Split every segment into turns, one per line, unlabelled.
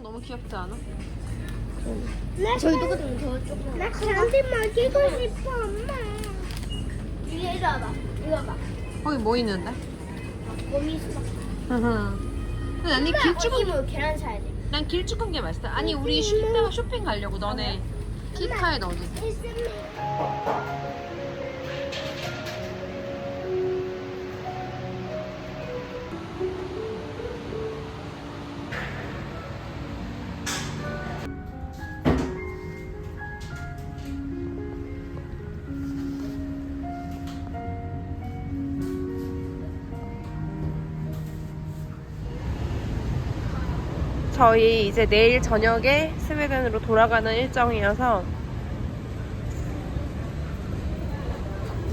수박 너무 귀엽지 않아?
나 저희 똑같은 거 조금. 나 candy 먹이고 싶어, 엄마. 이리 이리 와봐. 이리 와봐.
거기 뭐 있는데?
거미 수박.
근데 나는 길쭉은
이모 계란 사야 돼.
난 길쭉한 게 맛있어. 아니 우리 쉬- 이따가 쇼핑 가려고 너네 키카에.
있습니다.
저희 이제 내일 저녁에 스웨덴으로 돌아가는 일정이어서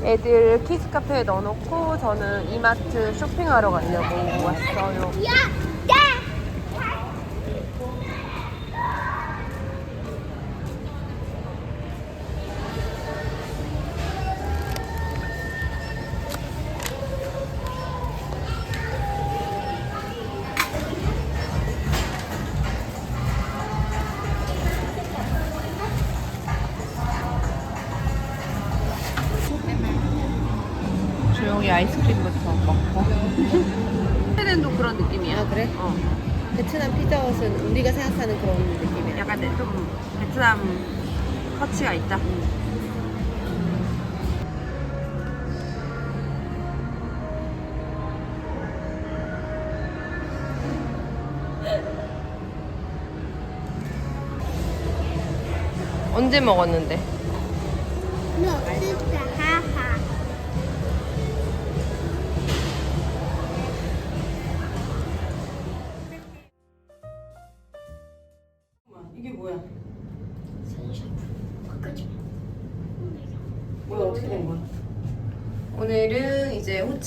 애들 키즈 카페에 넣어놓고 저는 이마트 쇼핑하러 가려고 왔어요.
우리가 생각하는 그런 느낌이야.
약간 내- 좀 베트남 터치가 있다. 언제 먹었는데?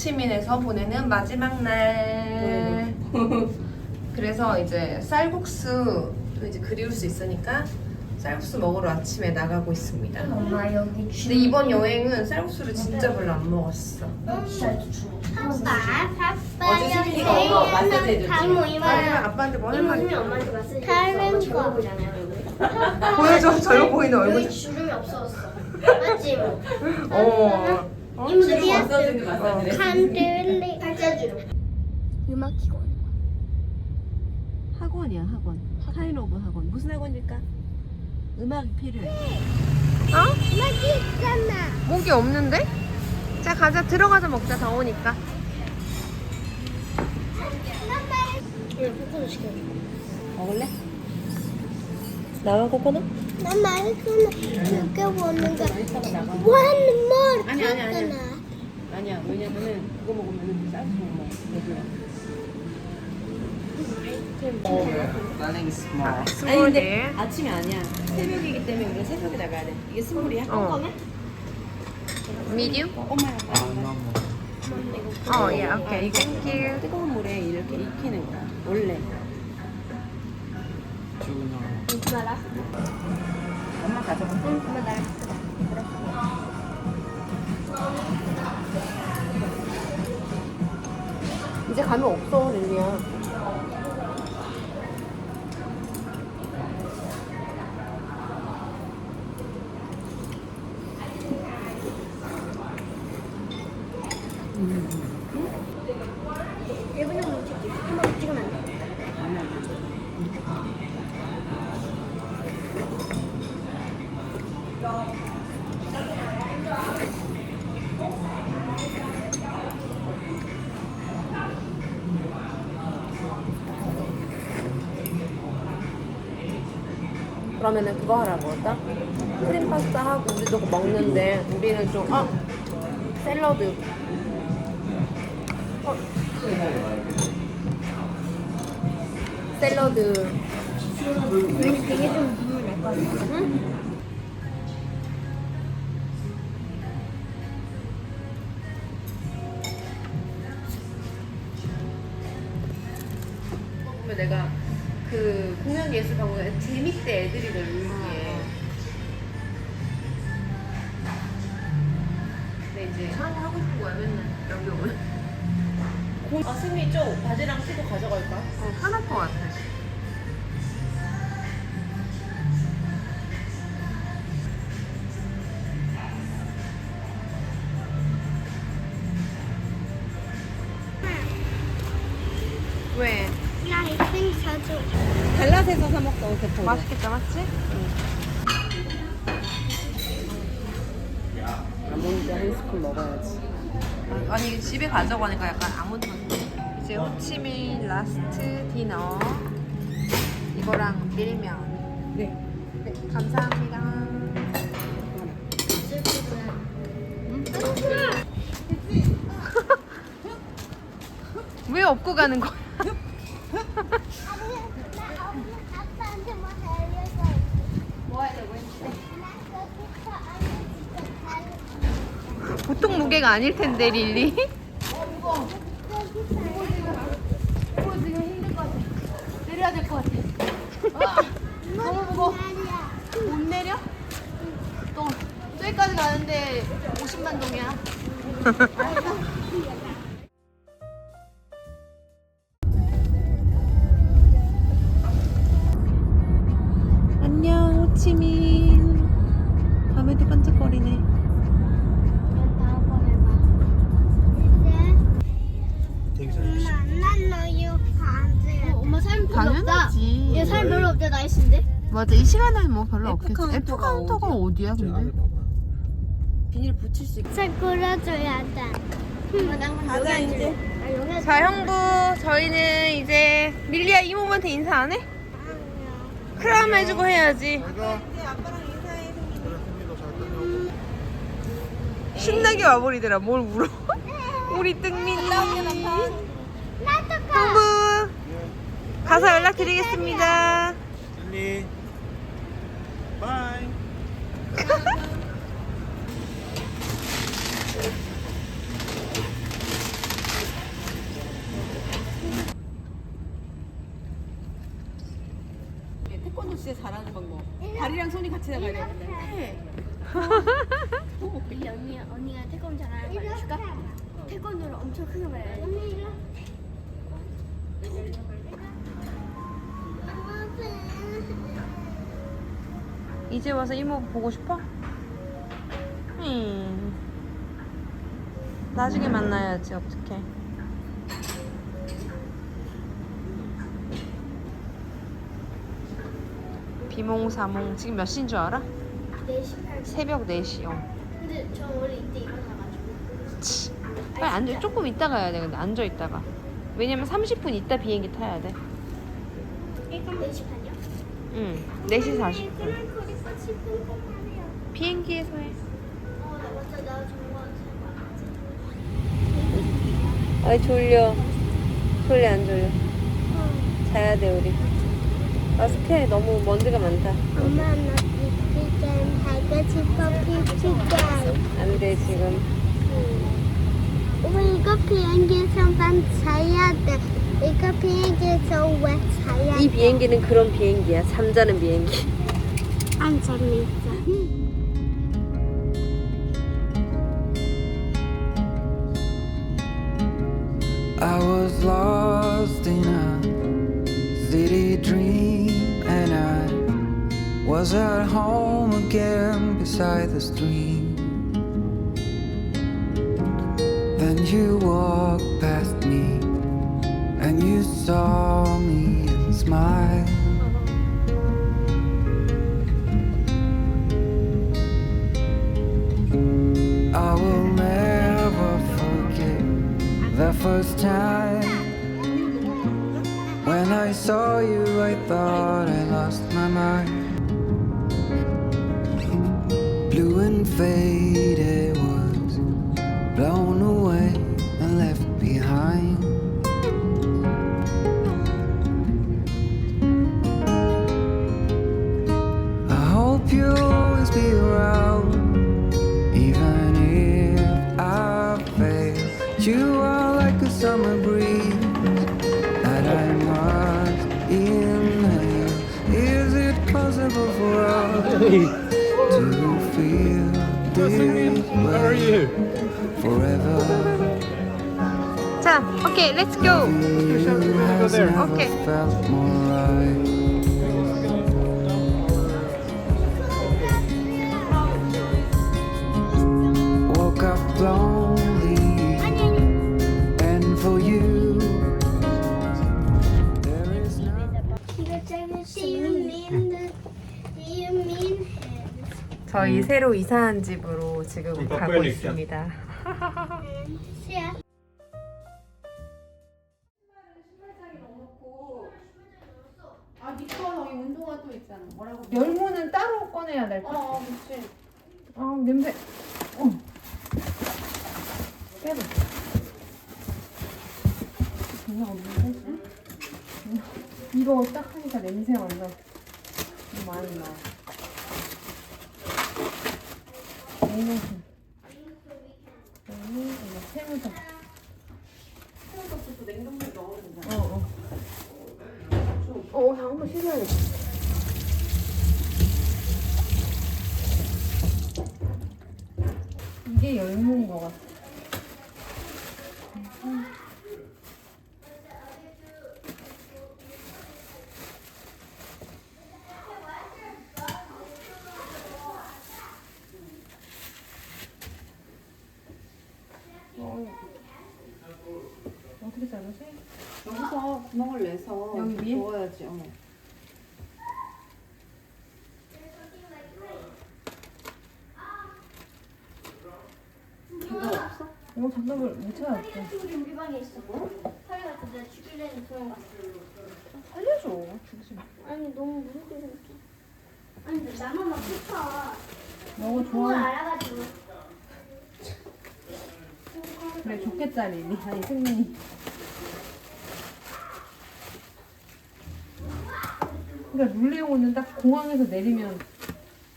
호치민에서 보내는 마지막 날. 그래서 이제 쌀국수 이제 그리울 수 있으니까 쌀국수 먹으러 아침에 나가고 있습니다.
엄마 여기
근데 이번 여행은 쌀국수를 진짜 별로 안 먹었어.
아빠, 아빠
어제 수빈이가 엄마 해줬지?
아니면
이모.
아빠한테 뭐 할 말이 있어?
엄마한테. 다른 거.
보여줘, 저요 보이는 얼굴.
여기 주름이 없어졌어. 맞지 이모?
어.
드디어
마사지인데 마사지래.
키고 거.
학원이야 학원. 오브 학원. 무슨 학원일까? 음악이 필요해.
어?
음악이 있잖아.
목이 없는데? 자, 가자. 들어가자 먹자. 더우니까.
응, 포크도 시켜줘.
먹을래? 나와 코코넛?
난 말했잖아. 그게 먹는 거. One more.
아니, 아니, 아니. 아니야 왜냐면은 그거 먹으면 쌀수 못 먹어. 얘들아. 아니 근데 아침이 아니야. 새벽이기 때문에 우리가 새벽에 나가야 돼. 이게 스물이야?
어. 미디움?
어, 엄마야.
어, 예, 오케이. 땡큐.
뜨거운 물에 이렇게 익히는 거야. 원래.
알아?
엄마 가져가.
응, 엄마 나.
이제 가면 없어, 릴리야.
일본에 못 찍지. 한번 찍으면 안 돼.
그러면은 그거 하라고 할까? 크림 파스타 하고 우리도 먹는데 우리는 좀 어? 샐러드 어. 샐러드
우리 되게 좀 눈물 날 거야.
응? 보면 내가 그 공연 예술 방송에 재밌대 애들이 놀 마트에서 사 먹던 대포.
맛있겠다, 맞지?
아몬드 한 스푼 먹어야지.
아니 집에 가자고 하니까 약간 아몬드 이제 호치민 라스트 디너 이거랑 밀면
네.
네 감사합니다 왜 업고 가는 거야?
아빠한테 뭐 알려줘. 뭐 하려고 했는데?
보통 무게가 아닐 텐데 릴리
내려야 될 것 같아.
너무 무거워.
못 내려? 또 저기까지 가는데 50만 동이야.
맞아. 이 시간에는 뭐 별로
F
없겠지. F
카운터가
카운터가 어디야? 근데?
비닐 붙일 수 있게.
살 끌어줘야 돼.
가자 이제.
아,
자 형부 저희는 이제 밀리아 이모한테 인사 안 해? 크람 해주고 해야지.
이제 아빠랑 인사해.
신나게 와버리더라. 뭘 울어? 우리 뜬민이
나도 가.
형부 가서 연락드리겠습니다.
리 바이.
태권도 진짜 잘하는 방법. 다리랑 손이 같이 나가야 되는데.
우리 언니 언니가 태권도 잘하는 거 알려줄까? 태권도를 엄청 크게 말해야 돼.
이제 와서 이모 보고 싶어? 음. 나중에 만나야지 어떡해 비몽사몽 지금 몇 시인 줄 알아?
4시 8분.
새벽 4시 어.
근데 저 원래 이때 일어나가지고.
치. 빨리 앉아 조금 있다 가야 돼 근데 앉아 있다가 왜냐면 30분 있다 비행기 타야 돼
4시 반이요?
응 4시 40분
그만 거기 10분 하네요.
비행기에서 해 아이 졸려. 졸려 안 졸려? 자야 돼 우리. 마스크에 너무 먼지가 많다.
엄마 나 피피겐 하고 싶어 피피겐.
안돼 지금.
엄마 이거 비행기에서 만 자야 돼. 이거 비행기에서 왜 자야
이 비행기는 그런 비행기야. 잠자는 비행기
I was lost in a city dream and I was at home again beside the stream. Then you walked past me and you saw me and smiled. First time when I saw you. I thought I lost my mind. Blue and faded was blown away and left behind. I hope you'll always be around. Even if I fail, you Do you feel this
How are you?
Forever.
Okay,
let's go. Okay.
저희 새로 이사한 집으로 지금
좀
가고 있습니다.
Yeah.
아, 니꺼 저기 운동화 또 있잖아. 뭐라고? 열무는 따로 꺼내야 될 거. 어, 그렇지. 아, 냄새. 어. 빼봐. 장난 없는데? 응? 이거 딱 하니까 냄새 완전 많이 나. 냉동실. 여기 이거 새우젓. 새우젓도 냉동실 넣어도 되잖아. 어, 어. 어, 한 번 씻어야겠다. 이게 열무인 것 같아. 어, 어떻게 자르지?
여기서 구멍을 내서
여기 위에?
넣어야지. 어. 장갑 없어?
이거 장갑을 못 찾았대.
우리 우리 방에 있어. 죽이려는 그런 거 같아.
살려줘. 죽지 마.
아니 너무 무섭게 생겼어. 아니 근데 나만 막 슬퍼.
너가
그걸
좋아.
알아가지고.
그래, 좋겠다니. 아니, 승민이. 그러니까 룰레오는 딱 공항에서 내리면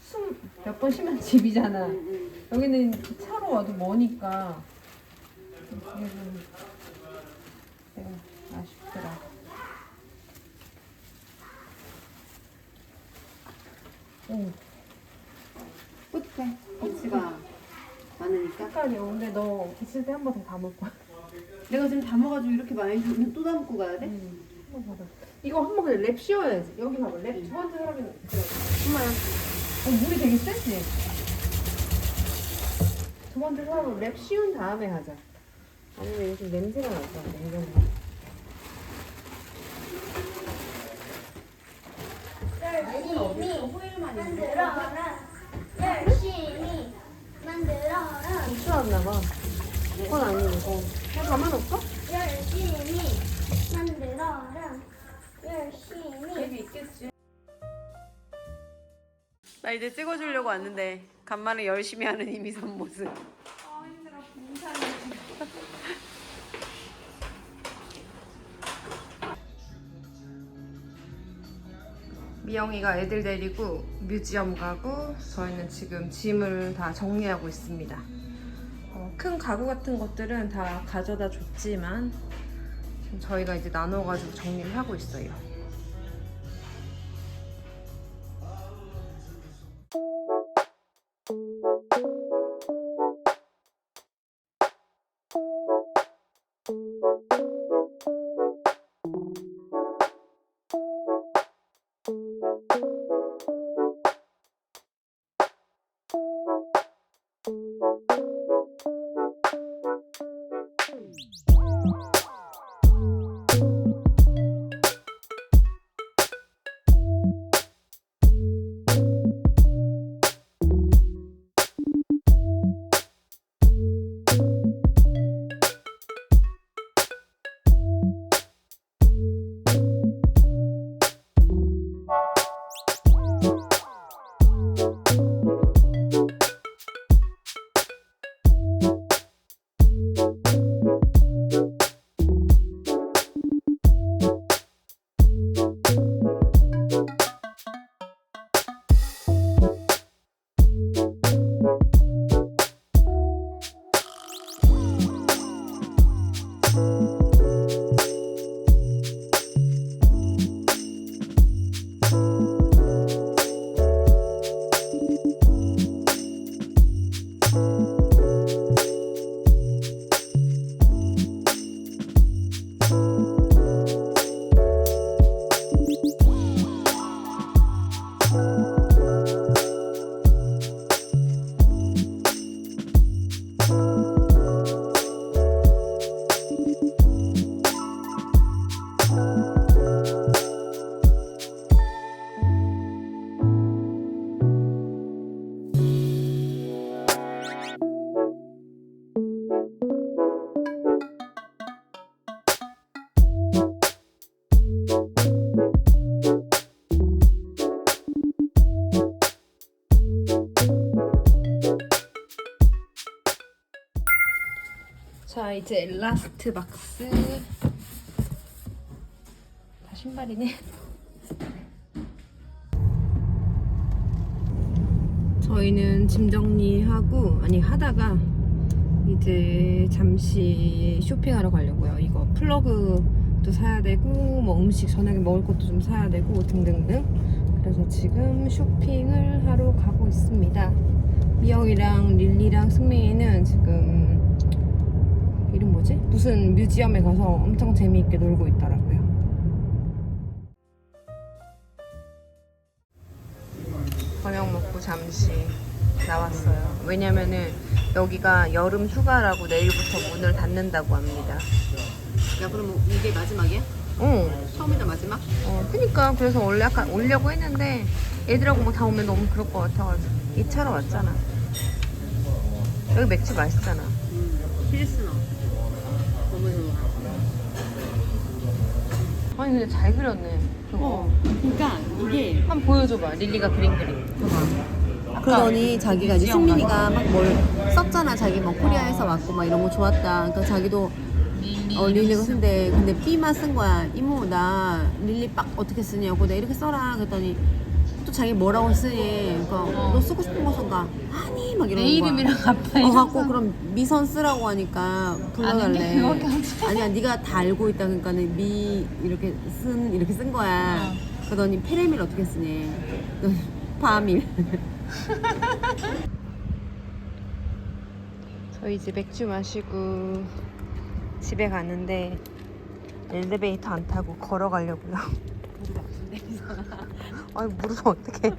숨 몇 번 쉬면 집이잖아. 여기는 차로 와도 머니까 그게 좀 내가 아쉽더라. 오,
끝에 빛이가 많으니까.
색깔이 근데 너 있을 때 한 번 더 담을 거야.
내가 지금 담아가지고 이렇게 많이 주면 또 담고 가야 돼?
한번 봐봐. 이거 한 번 그냥 랩 씌워야지. 여기 봐봐. 랩두 번째 사람이 그래.
엄마야.
어, 물이 되게 세지? 두 번째 사람은 랩 씌운 다음에 하자. 아니면 요즘 냄새가 날것 같아, 냉장고.
열심히 만들어라. 열심히 만들어라.
추웠나 봐. 그건 아니고. 그냥 가만놓을까?
열심히
이제 찍어주려고 왔는데 간만에 열심히 하는 이미선 모습. 미영이가 애들 데리고 뮤지엄 가고 저희는 지금 짐을 다 정리하고 있습니다. 어, 큰 가구 같은 것들은 다 가져다 줬지만 저희가 이제 나눠가지고 정리를 하고 있어요.
you 이제 라스트 박스. 다 신발이네. 저희는 짐 정리하고 아니 하다가 이제 잠시 쇼핑하러 가려고요. 이거 플러그도 사야 되고 뭐 음식 저녁에 먹을 것도 좀 사야 되고 등등등. 그래서 지금 쇼핑을 하러 가고 있습니다. 미영이랑 릴리랑 승민이는 지금 이름 뭐지? 무슨 뮤지엄에 가서 엄청 재미있게 놀고 있더라고요. 저녁 먹고 잠시 나왔어요. 왜냐면은 여기가 여름 휴가라고 내일부터 문을 닫는다고 합니다.
야 그럼 뭐 이게 마지막이야?
어,
처음이자 마지막?
어, 그니까 그래서 원래 약간 오려고 했는데 애들하고 뭐 다 오면 너무 그럴 것 같아가지고 이 차로 왔잖아. 여기 맥주 맛있잖아.
필스너
아니 근데 잘 그렸네. 그거.
어 그러니까 이게
한번 보여줘봐. 릴리가 그린 그림.
그러더니 자기가 이제 승민이가 막 뭘 썼잖아 자기 뭐 코리아에서 왔고 막 이런 거 좋았다 그러니까 자기도 어 릴리가 쓴데 근데 B만 쓴 거야 이모 나 릴리 빡 어떻게 쓰냐고 내가 이렇게 써라 그랬더니 또 자기 뭐라고 쓰니 그러니까 너 쓰고 싶은 거 써가 아니 막 이러는
내
거야.
이름이랑 아빠
어 갖고 그럼 미선 쓰라고 하니까 불러달래. 아니야 네가 다 알고 있다 그러니까는 미 이렇게 쓴 이렇게 쓴 거야. 그러더니 페레밀 어떻게 쓰니? 파밀.
저희 이제 맥주 마시고 집에 가는데 엘리베이터 안 타고 걸어가려고요. 아이 무릎 어떡해.